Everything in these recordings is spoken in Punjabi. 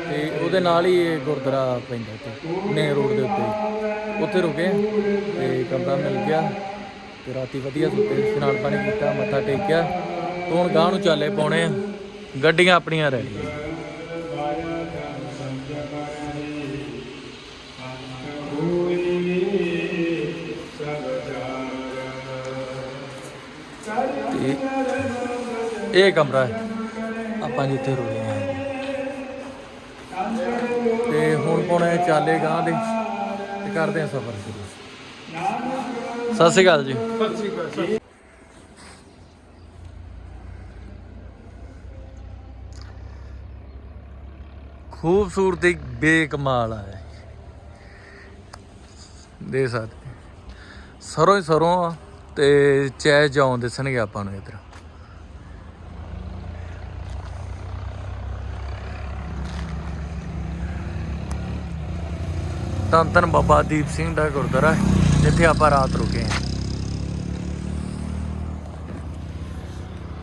ਤੇ ਉਹਦੇ ਨਾਲ ਹੀ ਇਹ ਗੁਰਦੁਆਰਾ ਪੈਂਦਾ ਇੱਥੇ ਮੇਨ ਰੋਡ ਦੇ ਉੱਤੇ। ਉੱਥੇ ਰੁਕੇ, ਤੇ ਕਮਰਾ ਮਿਲ ਗਿਆ, ਤੇ ਰਾਤੀ ਵਧੀਆ ਸੁੱਤੇ, ਇਸ਼ਨਾਨ ਪਾਣੀ ਕੀਤਾ, ਮੱਥਾ ਟੇਕਿਆ ਤੇ ਹੁਣ ਗਾਂ ਨੂੰ ਚਾਲੇ ਪਾਉਣੇ ਆ, ਗੱਡੀਆਂ ਆਪਣੀਆਂ ਰਹਿ ਗਈਆਂ। ਤੇ ਇਹ ਕਮਰਾ ਹੈ, ਆਪਾਂ ਜਿੱਥੇ ਰੁਕੇ। ਹੁਣ ਪਾਉਣੇ ਚਾਲੇ ਗਾਂ ਦੇ ਤੇ ਕਰਦੇ ਆ ਸਫ਼ਰ ਸ਼ੁਰੂ। ਸਤਿ ਸ਼੍ਰੀ ਅਕਾਲ ਜੀ। ਖੂਬਸੂਰਤੀ ਬੇਕਮਾਲ ਆ ਦੇ ਸਕਦੇ ਸਰੋਂ ਹੀ ਸਰੋਂ ਆ ਤੇ ਚੈ ਜਾਉਂ ਦਿਸਣਗੇ ਆਪਾਂ ਨੂੰ ਇਧਰ। ਤਨ ਧੰਨ ਬਾਬਾ ਦੀਪ ਸਿੰਘ ਦਾ ਗੁਰਦੁਆਰਾ ਜਿੱਥੇ ਆਪਾਂ ਰਾਤ ਰੁਕੇ ਹਾਂ।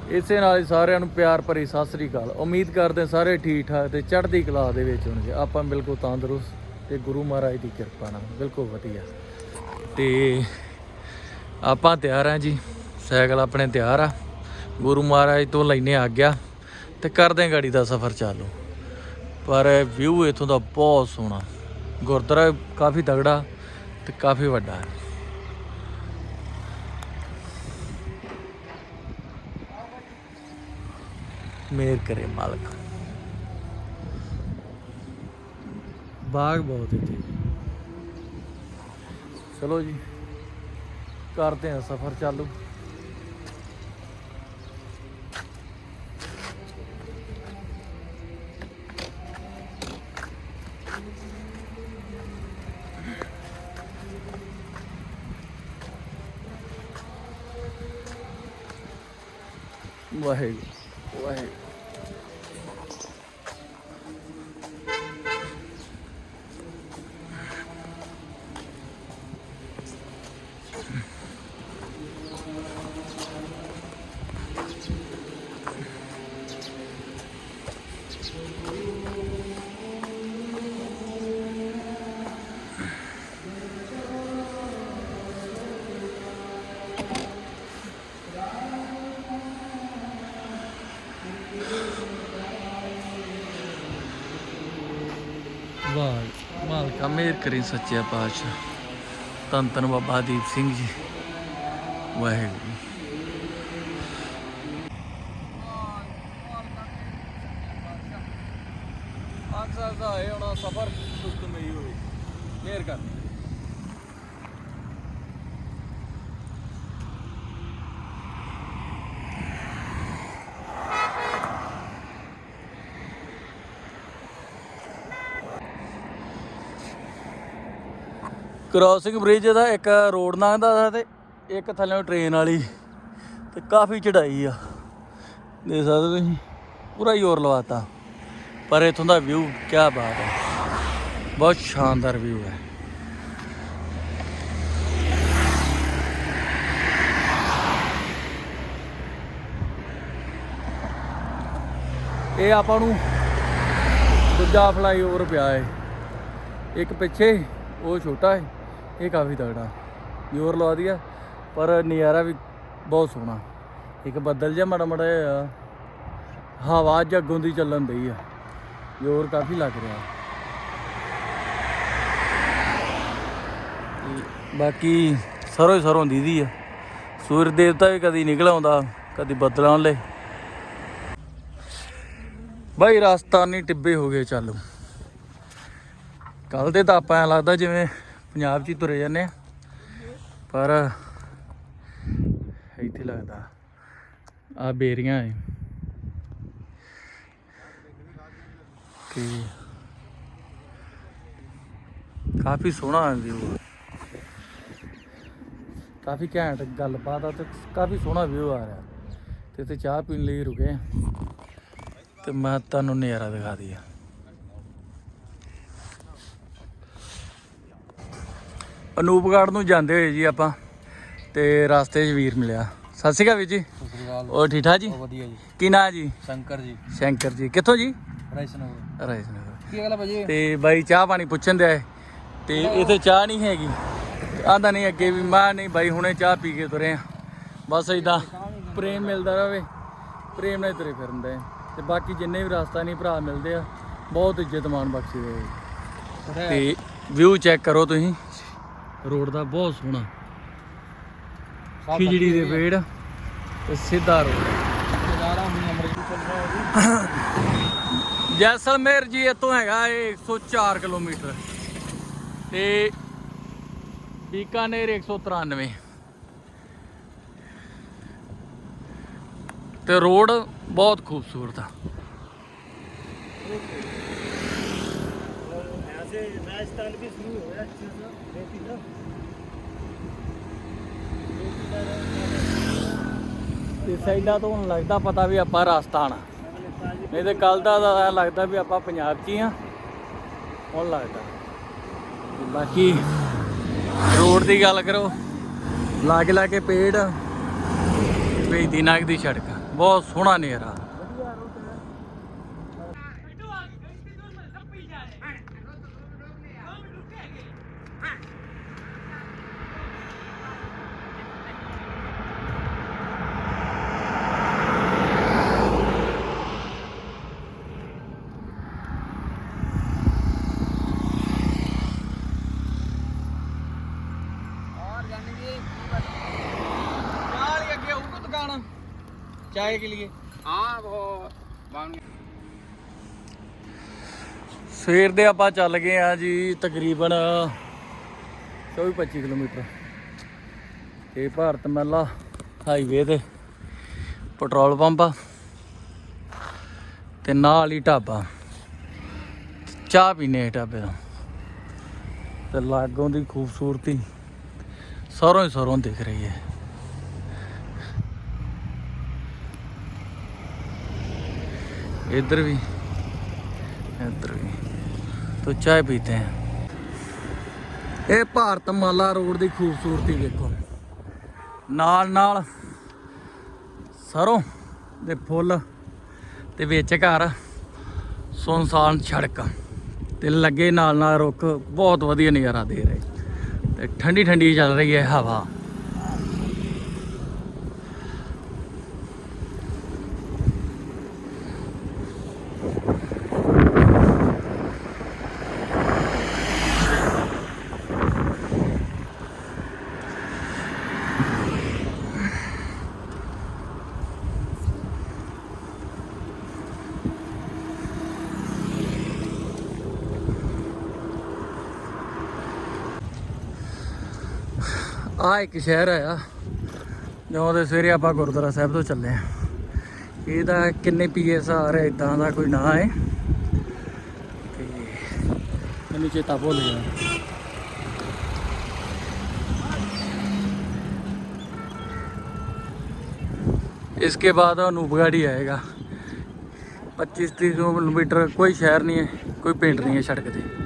ਇਸੇ ਨਾਲ ਸਾਰਿਆਂ ਨੂੰ ਪਿਆਰ ਭਰੀ ਸਤਿ ਸ੍ਰੀ ਅਕਾਲ। ਉਮੀਦ ਕਰਦੇ ਹਾਂ ਸਾਰੇ ਠੀਕ ਠਾਕ ਤੇ ਚੜ੍ਹਦੀ ਕਲਾ ਦੇ ਵਿੱਚ ਹੋਣਗੇ। ਆਪਾਂ ਬਿਲਕੁਲ ਤੰਦਰੁਸਤ ਤੇ ਗੁਰੂ ਮਹਾਰਾਜ ਦੀ ਕਿਰਪਾ ਨਾਲ ਬਿਲਕੁਲ ਵਧੀਆ। ਤੇ ਆਪਾਂ ਤਿਆਰ ਆ ਜੀ। ਸਾਈਕਲ ਆਪਣੇ ਤਿਆਰ ਆ। ਗੁਰੂ ਮਹਾਰਾਜ ਤੋਂ ਲੈਨੇ ਆ ਗਿਆ ਤੇ ਕਰਦੇ ਗਾੜੀ ਦਾ ਸਫ਼ਰ ਚਾਲੂ। ਪਰ ਵਿਊ ਇਥੋਂ ਦਾ ਬਹੁਤ ਸੋਹਣਾ। ਗੁਰਦੁਆਰਾ ਕਾਫੀ ਤਗੜਾ ਤੇ ਕਾਫੀ ਵੱਡਾ ਹੈ। ਮੇਰ ਕਰੇ ਮਾਲਕ। ਬਾਗ ਬਹੁਤ ਇੱਥੇ। ਚਲੋ ਜੀ, ਕਰਦੇ ਹਾਂ ਸਫ਼ਰ, ਚਾਲੂ। ਵਾਹਿਗੁਰੂ ਵਾਹਿਗੁਰੂ ਵਾਹ ਮਾਲਕਾ ਮੇਰ ਕਰੀ ਸੱਚਿਆ ਪਾਤਸ਼ਾਹ। ਧੰਨ ਧੰਨ ਬਾਬਾ ਦੀਪ ਸਿੰਘ ਜੀ। ਵਾਹਿਗੁਰੂ। ਅਕਸਰ ਦਾ ਇਹ ਹੋਣਾ, ਸਫਰ ਸੁਖਮਈ ਕ੍ਰਾਸਿੰਗ ਬ੍ਰਿਜ ਦਾ ਇੱਕ ਰੋਡ ਲੰਘਦਾ ਦਾ ਤੇ ਇੱਕ ਥੱਲੇ ਟ੍ਰੇਨ ਵਾਲੀ। ਤੇ ਕਾਫੀ ਚੜਾਈ ਆ। ਦੇਖ ਸਕਦੇ ਤੁਸੀਂ, ਪੂਰਾ ਜ਼ੋਰ ਲਵਾਤਾ। ਪਰ ਇਥੋਂ ਦਾ ਵਿਊ ਕੀ ਬਾਤ ਹੈ ਬਹੁਤ ਸ਼ਾਨਦਾਰ ਵਿਊ ਹੈ ਇਹ ਆਪਾਂ ਨੂੰ ਦੂਜਾ ਫਲਾਈਓਵਰ ਪਿਆ ਹੈ ਇੱਕ ਪਿੱਛੇ, ਉਹ ਛੋਟਾ ਹੈ ਇਹ ਕਾਫੀ ਤਗੜਾ ਜ਼ੋਰ ਲਵਾ ਦਿਆ ਪਰ ਨਜ਼ਾਰਾ ਵੀ ਬਹੁਤ ਸੋਹਣਾ। ਇੱਕ ਬੱਦਲ ਜਿਹਾ ਮੜਾ ਮੜਾ ਆ। ਹਵਾ ਜੱਗੋਂ ਦੀ ਚੱਲਣ ਦਈ ਆ। ਜ਼ੋਰ ਕਾਫੀ ਲੱਗ ਰਿਹਾ। ਬਾਕੀ ਸਰੋਂ ਹੀ ਸਰੋਂ ਦੀਦੀ ਆ। ਸੂਰਜ ਦੇਵਤਾ ਵੀ ਕਦੀ ਨਿਕਲ ਆਉਂਦਾ, ਕਦੀ ਬੱਦਲਾਂ ਲੈ ਬਾਈ ਰਸਤਾ ਨਹੀਂ ਟਿੱਬੇ ਹੋ ਗਏ, ਚਾਲੂ। ਕੱਲ ਦੇ ਤਾਂ ਆਪਾਂ ਐਂ ਲੱਗਦਾ ਜਿਵੇਂ ਪੰਜਾਬ 'ਚ ਹੀ ਤੁਰੇ ਜਾਂਦੇ ਆ। ਪਰ ਇੱਥੇ ਲੱਗਦਾ ਆ ਬੇਰੀਆਂ ਏ ਤੇ ਕਾਫੀ ਸੋਹਣਾ ਵਿਊ। ਕਾਫੀ ਘੈਂਟ ਗੱਲਬਾਤ ਆ ਤੇ ਕਾਫੀ ਸੋਹਣਾ ਵਿਊ ਆ ਰਿਹਾ। ਤੇ ਇੱਥੇ ਚਾਹ ਪੀਣ ਲਈ ਰੁਕੇ ਆ। ਤੇ ਮੈਂ ਤੁਹਾਨੂੰ ਨਜ਼ਾਰਾ ਦਿਖਾ ਦਿਆ ਅਨੂਪਗੜ੍ਹ ਨੂੰ ਜਾਂਦੇ ਹੋਏ ਜੀ ਆਪਾਂ ਤੇ ਰਸਤੇ 'ਚ ਵੀਰ ਮਿਲਿਆ। ਸਤਿ ਸ਼੍ਰੀ ਅਕਾਲ ਵੀਰ ਜੀ। ਹੋਰ ਠੀਕ ਠਾਕ ਜੀ? ਵਧੀਆ ਜੀ। ਕੀ ਨਾਂ ਜੀ? ਸ਼ੰਕਰ ਜੀ। ਸ਼ੰਕਰ ਜੀ। ਕਿੱਥੋਂ ਜੀ? ਰਾਈਸਨਗਰ ਰਾਜਨਗਰ ਕੀ ਅਗਲਾ ਭਾਜੀ? ਤੇ ਬਾਈ ਚਾਹ ਪਾਣੀ ਪੁੱਛਣ ਦਿਆ ਤੇ ਇੱਥੇ ਚਾਹ ਨਹੀਂ ਹੈਗੀ। ਆਂਦਾ ਨਹੀਂ ਅੱਗੇ ਵੀ ਮੈਂ ਨਹੀਂ ਬਾਈ ਹੁਣੇ ਚਾਹ ਪੀ ਕੇ ਤੁਰੇ ਆ। ਬਸ ਇਦਾਂ ਪ੍ਰੇਮ ਮਿਲਦਾ ਰਵੇ। ਪ੍ਰੇਮ ਨਾਲ ਤੁਰੇ ਫਿਰਨ ਦੇ ਤੇ ਬਾਕੀ ਜਿੰਨੇ ਵੀ ਰਾਸਤਾਨੀ ਭਰਾ ਮਿਲਦੇ ਆ ਬਹੁਤ ਇੱਜ਼ਤ ਮਾਣ ਬਖਸ਼ੀ ਦੇ। ਤੇ ਵਿਊ ਚੈੱਕ ਕਰੋ ਤੁਸੀਂ। ਰੋਡ ਦਾ ਬਹੁਤ ਸੋਹਣਾ। ਖਿਜੜੀ ਦੇ ਪੇੜ ਤੇ ਸਿੱਧਾ ਰੋਡ। ਜੈਸਲਮੇਰ ਜੀ ਇੱਥੋਂ ਹੈਗਾ ਇਹ 104 ਕਿਲੋਮੀਟਰ ਤੇ ਬੀਕਾਨੇਰ 193 ਤੇ ਰੋਡ ਬਹੁਤ ਖੂਬਸੂਰਤ ਆ। ਤੇ ਸਾਈਡਾਂ ਤੋਂ ਹੁਣ ਲੱਗਦਾ ਪਤਾ ਵੀ ਆਪਾਂ ਰਾਜਸਥਾਨ ਆ। ਨਹੀਂ ਤੇ ਕੱਲ ਦਾ ਲੱਗਦਾ ਵੀ ਆਪਾਂ ਪੰਜਾਬ 'ਚ ਹੀ ਆ। ਹੁਣ ਲੱਗਦਾ। ਬਾਕੀ ਰੋਡ ਦੀ ਗੱਲ ਕਰੋ। ਲਾਗੇ ਲਾਗੇ ਪੇੜ ਵੇਦੀ ਨਾਗ ਦੀ ਸੜਕ। ਬਹੁਤ ਸੋਹਣਾ ਨਜ਼ਾਰਾ। चाय के लिए। हाँ वो ਸਵੇਰ ਦੇ ਆਪਾਂ ਚੱਲ ਗਏ ਆ ਜੀ ਤਕਰੀਬਨ 24-25 ਕਿਲੋਮੀਟਰ। ਤੇ ਭਾਰਤ ਮਹਿਲਾ ਹਾਈਵੇ ਤੇ ਪੈਟਰੋਲ ਪੰਪ ਆ ਤੇ ਨਾਲ ਹੀ ਢਾਬਾ। ਚਾਹ ਪੀਨੇ ਢਾਬੇ ਦਾ ਤੇ ਲਾਗੋਂ ਦੀ ਖੂਬਸੂਰਤੀ ਸਰੋਂ ਹੀ ਸਰੋਂ ਦਿਖ ਰਹੀ ਹੈ। इधर भी इधर भी तो चाय पीते हैं ਇਹ ਭਾਰਤ ਮਾਲਾ ਰੋਡ ਦੀ ਖੂਬਸੂਰਤੀ ਵੇਖੋ ਨਾਲ ਨਾਲ ਸਰੋਂ ਦੇ ਫੁੱਲ ਤੇ ਵਿੱਚ ਘਰ ਸੁਨਸਾਨ ਸੜਕ ਤੇ ਲੱਗੇ ਨਾਲ ਨਾਲ ਰੁੱਖ ਬਹੁਤ ਵਧੀਆ ਨਜ਼ਾਰਾ ਦੇ ਰਹੇ ਤੇ ਠੰਡੀ ਠੰਡੀ ਚੱਲ ਰਹੀ ਹੈ ਹਵਾ ਆ ਇੱਕ ਸ਼ਹਿਰ ਆ ਜਦੋਂ ਦੇ ਸਵੇਰੇ ਆਪਾਂ ਗੁਰਦੁਆਰਾ ਸਾਹਿਬ ਤੋਂ ਚੱਲੇ ਆ ਇਹਦਾ ਕਿੰਨੇ ਪੀਐਸ ਆ ਰਿਹਾ ਇਦਾਂ ਦਾ ਕੋਈ ਨਾਂ ਹੈ ਤੇ ਮੈਨੂੰ ਚੇਤਾ ਭੁੱਲ ਗਿਆ इसके बाद अनूपगढ़ ही आएगा 25 तीस किलोमीटर कोई शहर नहीं है कोई पिंड नहीं है सड़क से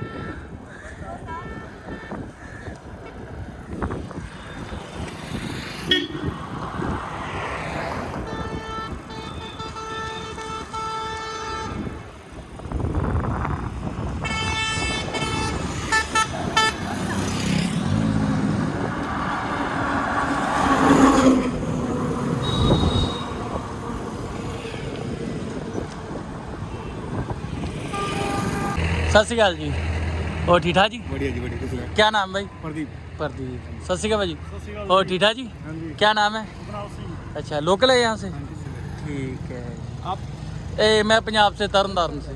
श्रीकाल जी और ठीक ठाक जी बढ़िया जी बढ़िया कुछ नहीं क्या नाम भाई प्रदीप प्रदीप सत श्रीकाल भाजी और ठाक जी हाँ जी क्या नाम है अच्छा लोकल है यहाँ से। ठीक है आप ए, मैं पंजाब से तरन तारण से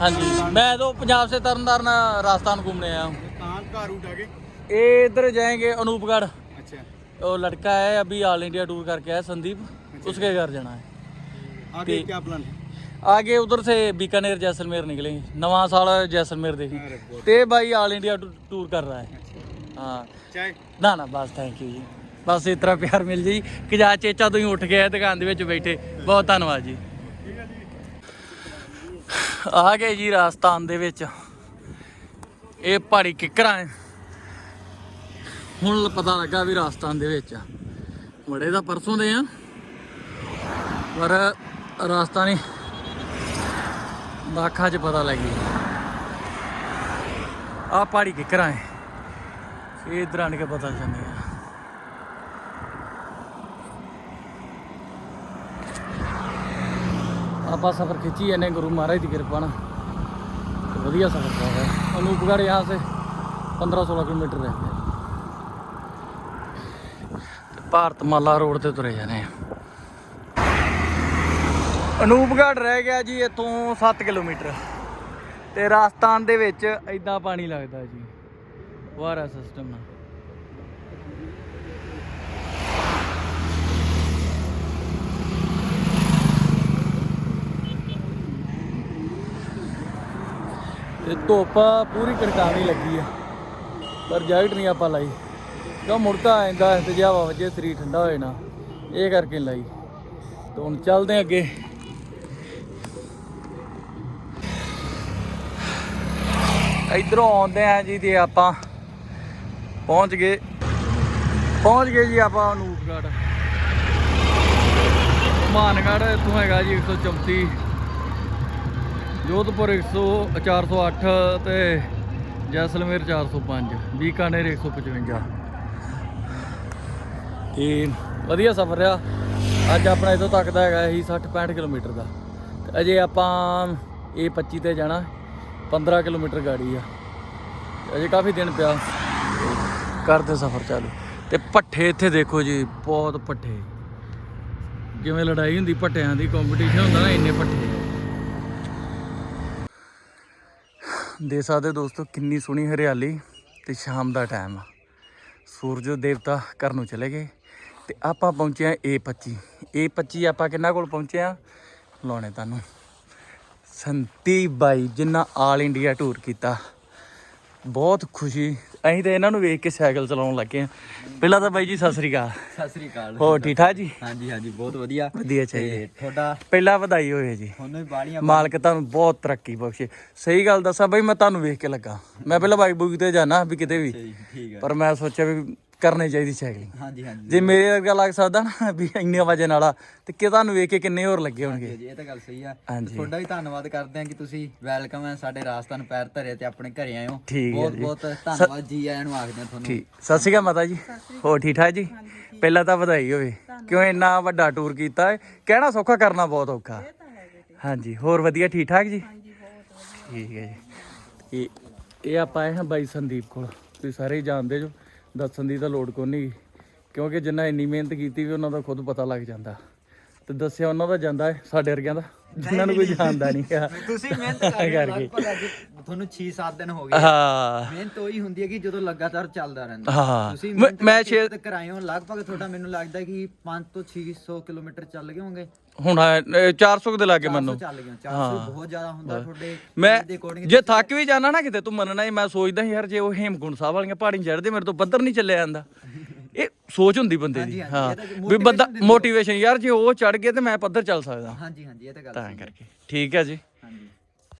हाँ जी मैं तो पंजाब से तरन तारण राजस्थान घूमने आया हूँ कहाँ का रूट आगे ये इधर जाएँगे अनूपगढ़ अच्छा वो लड़का है अभी ऑल इंडिया टूर करके आया संदीप उसके घर जाना है आगे ठीक। क्या प्लान है आगे उधर से बीकानेर जैसलमेर निकलेंगे नवा साल जैसलमेर देखी अरे बहुत ते भाई ऑल इंडिया टू- टूर कर रहा है हाँ चाय ਨਾ ਨਾ ਬਸ ਥੈਂਕ ਯੂ ਜੀ ਬਸ ਇਸ ਤਰ੍ਹਾਂ ਪਿਆਰ ਮਿਲ ਜੀ ਕਿ ਜਾ ਚੇਚਾ ਤੁਸੀਂ ਉੱਠ ਗਏ ਦੁਕਾਨ ਦੇ ਵਿੱਚ ਬੈਠੇ ਬਹੁਤ ਧੰਨਵਾਦ ਜੀ ठीक है जी ਆ ਗਏ ਜੀ ਰਾਜਸਥਾਨ ਦੇ ਵਿੱਚ ਇਹ ਪਹਾੜੀ ਕਿੱਕਰਾਂ ਹੈ ਹੁਣ ਪਤਾ ਲੱਗਾ ਵੀ ਰਾਜਸਥਾਨ ਦੇ ਵਿੱਚ ਆ ਬੜੇ ਦਾ ਪਰਸੋਂ ਦੇ ਆ ਪਰ ਰਾਜਸਥਾਨੀ लाखा च पता लगी आ पहाड़ी किकरा है इधर आने के पता चलने आप सफ़र खिंची है गुरु महाराज की कृपा ना तो वजिया सफ़र हुआ है अनूपगढ़ यहाँ से पंद्रह सोलह किलोमीटर रहते भारत माला रोड से तुरे जाने हैं ਆ ਰਹਿ ਗਿਆ ਜੀ ਇੱਥੋਂ 7 ਕਿਲੋਮੀਟਰ। ਤੇ ਰਾਜਸਥਾਨ ਦੇ ਵਿੱਚ ਐਦਾਂ ਪਾਣੀ ਲੱਗਦਾ ਜੀ। ਵਾਰਾ ਸਿਸਟਮ ਨਾਲ। ਤੇ ਧੁੱਪ ਪੂਰੀ ਕੜਕਾਵੀ ਲੱਗੀ ਆ। ਪਰ ਜੈਕਟ ਨਹੀਂ ਆਪਾਂ ਲਾਈ। ਕਿਉਂ ਮੁੜਦਾ ਆਂਦਾ ਤੇ ਜਾ ਵਜੇ, ਸਰੀਰ ਠੰਡਾ ਹੋਏ ਨਾ ਇਹ ਕਰਕੇ ਲਾਈ। ਤੇ ਹੁਣ ਚੱਲਦੇ ਆਂ ਅੱਗੇ। ਇਧਰੋਂ ਆਉਂਦੇ ਆ ਜੀ ਤੇ ਆਪਾਂ ਪਹੁੰਚ ਗਏ। ਪਹੁੰਚ ਗਏ ਜੀ ਆਪਾਂ ਅਨੂਪਗੜ੍ਹ। ਮਾਨਗੜ੍ਹ, ਇੱਥੋਂ ਹੈਗਾ ਜੀ 134 ਜੋਧਪੁਰ 100 408 ਤੇ ਜੈਸਲਮੇਰ 405 ਬੀਕਾਨੇਰ 155 ਤੇ ਵਧੀਆ ਸਫ਼ਰ ਰਿਹਾ ਅੱਜ ਆਪਣਾ ਇਥੋਂ ਤੱਕ ਦਾ ਹੈਗਾ ਇਹੀ 60 65 ਕਿਲੋਮੀਟਰ ਦਾ। ਤੇ ਅਜੇ ਆਪਾਂ A25 ਤੇ ਜਾਣਾ। 15 ਕਿਲੋਮੀਟਰ ਗਾੜੀ ਆ। ਅਜੇ ਕਾਫੀ ਦਿਨ ਪਿਆ। ਕਰਦੇ ਸਫ਼ਰ ਚਾਲੂ। ਤੇ ਪੱਠੇ ਇੱਥੇ ਦੇਖੋ ਜੀ, ਬਹੁਤ ਪੱਠੇ ਜਿਵੇਂ ਲੜਾਈ ਹੁੰਦੀ ਪੱਠਿਆਂ ਦੀ ਕੰਪੀਟੀਸ਼ਨ ਹੁੰਦਾ ਨਾ, ਇੰਨੇ ਪੱਠੇ ਦੇ ਸਕਦੇ ਦੋਸਤੋ, ਕਿੰਨੀ ਸੋਹਣੀ ਹਰਿਆਲੀ ਤੇ ਸ਼ਾਮ ਦਾ ਟਾਈਮ ਆ। ਸੂਰਜ ਦੇਵਤਾ ਘਰ ਨੂੰ ਚਲੇ ਗਏ ਤੇ ਆਪਾਂ ਪਹੁੰਚੇ ਆ A25 A25 ਆਪਾਂ ਕਿੰਨਾ ਕੋਲ ਪਹੁੰਚੇ ਆ ਲਾਉਣੇ ਤੁਹਾਨੂੰ। ਸੰਤੀ ਬਾਈ ਜਿਨ੍ਹਾਂ ਆਲ ਇੰਡੀਆ ਟੂਰ ਕੀਤਾ। ਬਹੁਤ ਖੁਸ਼ੀ। ਅਸੀਂ ਤਾਂ ਇਹਨਾਂ ਨੂੰ ਵੇਖ ਕੇ ਸਾਈਕਲ ਚਲਾਉਣ ਲੱਗੇ ਆ ਪਹਿਲਾਂ ਤਾਂ ਬਾਈ ਜੀ ਸਤਿ ਸ੍ਰੀ ਅਕਾਲ। ਸਤਿ ਸ੍ਰੀ ਅਕਾਲ ਹੋਰ ਠੀਕ ਠਾਕ ਜੀ? ਹਾਂਜੀ ਹਾਂਜੀ ਬਹੁਤ ਵਧੀਆ। ਵਧੀਆ ਚਾਹੀਏ ਤੁਹਾਡਾ? ਪਹਿਲਾਂ ਵਧਾਈ ਹੋਵੇ ਜੀ। ਤੁਹਾਨੂੰ ਵੀ ਬਾਲੀਆਂ ਮਾਲਕ ਤੁਹਾਨੂੰ ਬਹੁਤ ਤਰੱਕੀ ਬਖਸ਼ੇ। ਸਹੀ ਗੱਲ ਦੱਸਾਂ ਬਈ ਮੈਂ ਤੁਹਾਨੂੰ ਵੇਖ ਕੇ ਲੱਗਾ। ਮੈਂ ਪਹਿਲਾਂ ਬਾਈਕ ਬੂਕ ਤੇ ਜਾਣਾ ਵੀ ਕਿਤੇ ਵੀ। ਪਰ ਮੈਂ ਸੋਚਿਆ ਵੀ ਕਰਨੀ ਚਾਹੀਦੀ ਸਾਈਕਲਿੰਗ ਹਾਂਜੀ ਹਾਂਜੀ ਜੇ ਮੇਰੇ ਵਰਗਾ ਲੱਗ ਸਕਦਾ ਨਾ ਵੀ ਇੰਨੇ ਵਜੇ ਵਾਲਾ ਤੇ ਕਿ ਤੁਹਾਨੂੰ ਵੇਖ ਕੇ ਕਿੰਨੇ ਹੋਰ ਲੱਗੇ ਹੋਣਗੇ। ਜੀ ਇਹ ਤਾਂ ਗੱਲ ਸਹੀ ਆ। ਹਾਂਜੀ। ਤੁਹਾਡਾ ਵੀ ਧੰਨਵਾਦ ਕਰਦੇ ਹਾਂ ਕਿ ਤੁਸੀਂ ਵੈਲਕਮ ਹੈ ਸਾਡੇ ਰਾਜਸਥਾਨ ਪੈਰ ਧਰੇ ਤੇ ਆਪਣੇ ਘਰੇ ਆਏ ਹੋ। ਠੀਕ ਹੈ ਬਹੁਤ ਜੀ। ਬਹੁਤ ਧੰਨਵਾਦ ਜੀ ਆਇਆਂ ਨੂੰ ਆਖਦੇ ਹਾਂ ਤੁਹਾਨੂੰ। ਠੀਕ। ਸਤਿ ਸ਼੍ਰੀ ਅਕਾਲ ਮਾਤਾ ਜੀ। ਹੋਰ ਠੀਕ ਠਾਕ ਜੀ? ਪਹਿਲਾਂ ਤਾਂ ਵਧਾਈ ਹੋਵੇ। ਕਿਉਂ ਇੰਨਾ ਵੱਡਾ ਟੂਰ ਕੀਤਾ ਹੈ? ਕਹਿਣਾ ਸੌਖਾ ਕਰਨਾ ਬਹੁਤ ਔਖਾ। ਹਾਂਜੀ ਹੋਰ ਵਧੀਆ ਠੀਕ ਠਾਕ ਜੀ? ਠੀਕ ਹੈ ਜੀ। ਇਹ ਇਹ ਆਪਾਂ ਆਏ ਹਾਂ ਬਾਈ ਸੰਦੀਪ ਕੋਲ। ਤੁਸੀਂ ਸਾਰੇ ਹੀ ਜਾਣਦੇ ਜੋ। ਦੱਸਣ ਦੀ ਤਾਂ ਲੋੜ ਕੋਈ ਨਹੀਂ ਕਿਉਂਕਿ ਜਿੰਨਾ ਇੰਨੀ ਮਿਹਨਤ ਕੀਤੀ ਵੀ ਉਹਨਾਂ ਦਾ ਖੁਦ ਪਤਾ ਲੱਗ ਜਾਂਦਾ। ਤੇ ਦੱਸਿਆ ਉਹਨਾਂ ਦਾ ਜਾਂਦਾ ਹੈ ਸਾਡੇ ਵਰਗਿਆਂ ਦਾ। ਜਿਨ੍ਹਾਂ ਨੂੰ ਕੋਈ ਜਾਣਦਾ ਨਹੀਂ ਹੈ ਤੁਸੀਂ ਮਿਹਨਤ ਕਰ ਰਹੇ ਹੋ। ਲਗਭਗ ਅੱਜ ਤੁਹਾਨੂੰ 6-7 ਦਿਨ ਹੋ ਗਏ। ਹਾਂ। ਮਿਹਨਤ ਉਹੀ ਹੁੰਦੀ ਹੈ ਕਿ ਜਦੋਂ ਲਗਾਤਾਰ ਚੱਲਦਾ ਰਹਿੰਦਾ। ਤੁਸੀਂ ਮੈਂ- ਮੈਂ ਛੇ ਕਰਾਏ ਹੋ। ਲਗਭਗ ਤੁਹਾਡਾ ਮੈਨੂੰ ਲੱਗਦਾ ਕਿ 5 ਤੋਂ 600 ਕਿਲੋਮੀਟਰ ਚੱਲ ਗਏ ਹੋਣਗੇ। ਹੁਣ ਅਹ 400 ਦੇ ਲਾਗੇ 400 ਮੈਨੂੰ। ਚੱਲ ਗਏ 400 ਬਹੁਤ ਜ਼ਿਆਦਾ ਹੁੰਦਾ ਤੁਹਾਡੇ ਮੈਂ ਦੇ ਜੇ ਥੱਕ ਵੀ ਜਾਣਾ ਨਾ ਕਿਤੇ ਤੂੰ ਮੰਨਣਾ ਹੀ ਮੈਂ ਸੋਚਦਾ ਸੀ ਯਾਰ ਜੇ ਉਹ ਹੇਮਕੁੰਡ ਸਾਹਿਬ ਵਾਲੀਆਂ ਪਹਾੜੀਆਂ ਚੜ੍ਹਦੇ ਮੇਰੇ ਤੋਂ ਪੱਧਰ ਨਹੀਂ ਚੱਲਿਆ ਜਾਂਦਾ। ਇਹ ਸੋਚ ਹੁੰਦੀ ਬੰਦੇ ਦੀ ਹਾਂਜੀ, ਹਾਂ। ਇਹ ਤਾਂ ਵੀ ਬੰਦਾ ਮੋਟੀਵੇਸ਼ਨ ਯਾਰ ਜੇ ਉਹ ਚੜ ਗਏ ਤੇ ਮੈਂ ਪੱਧਰ ਚੱਲ ਸਕਦਾ। ਹਾਂਜੀ ਹਾਂਜੀ ਇਹ ਤਾਂ ਗੱਲ ਤਾਂ ਕਰਕੇ। ਠੀਕ ਹੈ ਜੀ।